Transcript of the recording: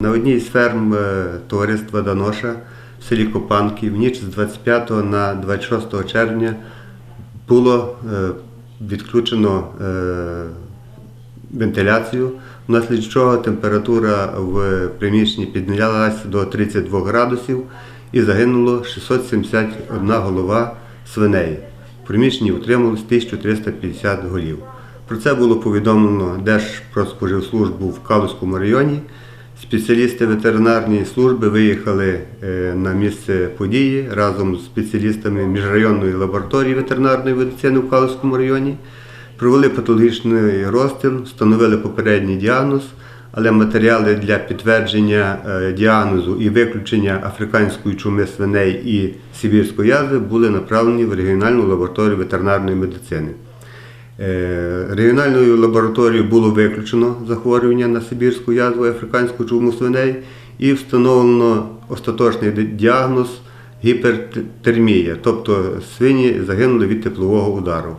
На одній з ферм е, товариства Даноша в селі Копанки в ніч з 25 на 26 червня було е, відключено е, вентиляцію, внаслідок чого температура в приміщенні піднялася до 32 градусів і загинуло 671 голова свиней. В приміщенні утрималось 1350 голів. Про це було повідомлено Держпродспоживслужбу в Калузькому районі. Спеціалісти ветеринарної служби виїхали е, на місце події разом з спеціалістами міжрайонної лабораторії ветеринарної медицини в Калузькому районі. Провели патологічний розстіл, встановили попередній діагноз, але матеріали для підтвердження е, діагнозу і виключення африканської чуми свиней і сибірської язви були направлені в регіональну лабораторію ветеринарної медицини. Е, Регіональною лабораторією було виключено захворювання на сибірську язву африканську чуму свиней і встановлено остаточний діагноз гіпертермія, тобто свині загинули від теплового удару.